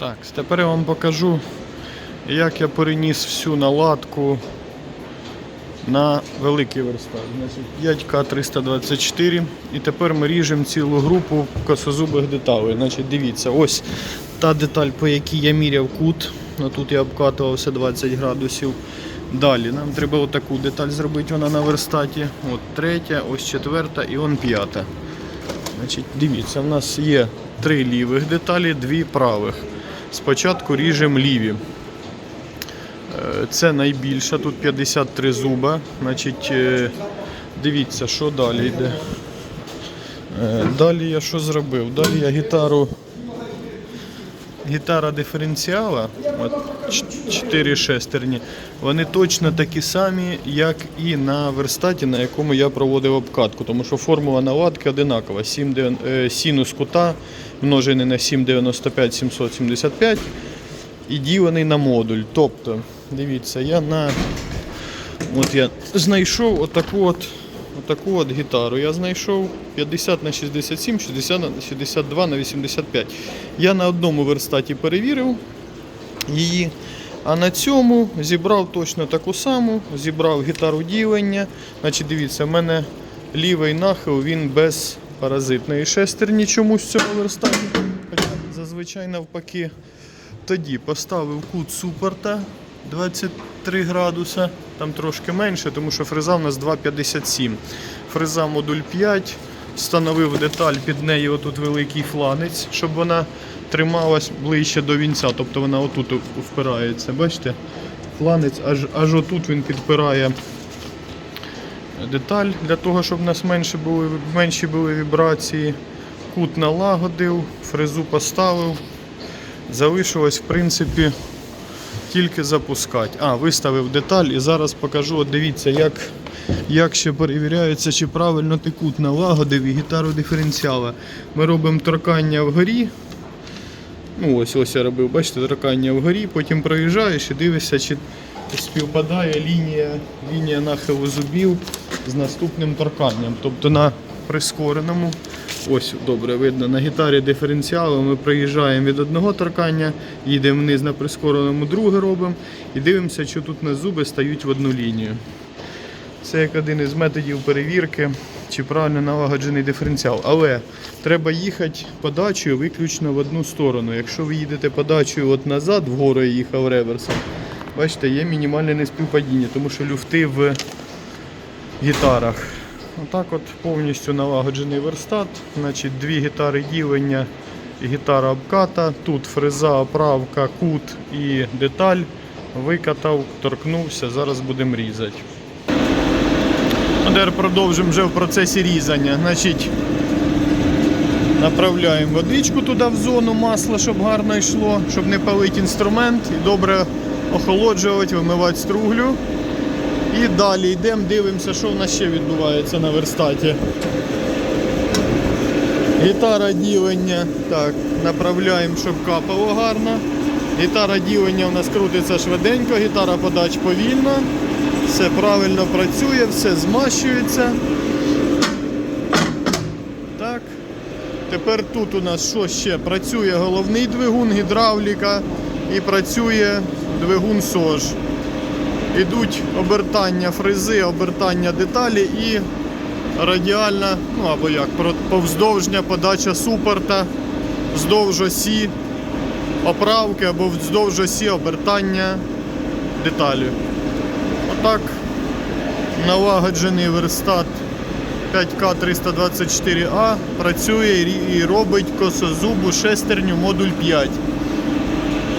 Так, тепер я вам покажу, як я переніс всю наладку на великий. Значить, 5К324. І тепер ми ріжемо цілу групу косозубих деталей. Значить, дивіться, ось та деталь, по якій я міряв кут. Тут я обкатувався 20 градусів. Далі нам треба отаку деталь зробити, вона на верстаті. От третя, ось четверта і он п'ята. Значить, дивіться, в нас є три лівих деталі, дві правих. Спочатку ріжемо ліві. Е, Це найбільша, тут 53 зуба. Значить, е, дивіться, що далі йде. Е, Далі я що зробив? Далі я гітару. Гітара диференціала, от 4 шестерні, вони точно такі самі, як і на верстаті, на якому я проводив обкатку, тому що формула наладки одинакова. 7, е, синус кута множений на 795 775 і ділений на модуль. Тобто, дивіться, я на от я знайшов отаку от, отаку от гітару. Я знайшов 50 на 67, 60 на 62 на 85. Я на одному верстаті перевірив її. А на цьому зібрав точно таку саму, зібрав гітару ділення. Значить, дивіться, в мене лівий нахил, він без паразитної шестерні чомусь в цьому верстаті. Хоча зазвичай навпаки. Тоді поставив кут супорта 23 градуса, там трошки менше, тому що фреза в нас 2,57. Фреза модуль 5. Встановив деталь під неї отут великий фланець, щоб вона трималась ближче до вінця, тобто вона отут впирається. Бачите? Фланець аж, аж отут він підпирає деталь для того, щоб у нас менше були, менші були вібрації. Кут налагодив, фрезу поставив. Залишилось, в принципі, тільки запускати. А, виставив деталь і зараз покажу. От дивіться, як, як ще перевіряється, чи правильно ти кут налагодив і гітару диференціала. Ми робимо торкання вгорі. Ну, ось ось я робив, бачите, торкання вгорі, потім проїжджаєш і дивишся, чи співпадає лінія, лінія нахилу зубів з наступним торканням. Тобто на прискореному, ось добре видно, на гітарі диференціалу ми проїжджаємо від одного торкання, їдемо вниз на прискореному, друге робимо і дивимося, чи тут на зуби стають в одну лінію. Це як один із методів перевірки, чи правильно налагоджений диференціал. Але треба їхати подачею виключно в одну сторону. Якщо ви їдете подачею от назад, вгору я їхав реверсом, бачите, є мінімальне неспівпадіння, тому що люфти в гітарах. Отак от повністю налагоджений верстат. Значить, дві гітари ділення гітара обката. Тут фреза, оправка, кут і деталь. Викатав, торкнувся, зараз будемо різати. Тепер продовжимо вже в процесі різання. Значить, направляємо водичку туди в зону масла, щоб гарно йшло, щоб не палити інструмент і добре охолоджувати, вимивати струглю. І далі йдемо, дивимося, що в нас ще відбувається на верстаті. Гітара ділення. Так, направляємо, щоб капало гарно. Гітара ділення у нас крутиться швиденько, гітара подач повільно. Все правильно працює, все змащується. Так. Тепер тут у нас що ще? Працює головний двигун, гідравліка і працює двигун СОЖ. Ідуть обертання фрези, обертання деталі і радіальна, ну або як, повздовжня подача супорта вздовж осі оправки або вздовж осі обертання деталі. Отак налагоджений верстат 5К324А працює і робить косозубу шестерню модуль 5.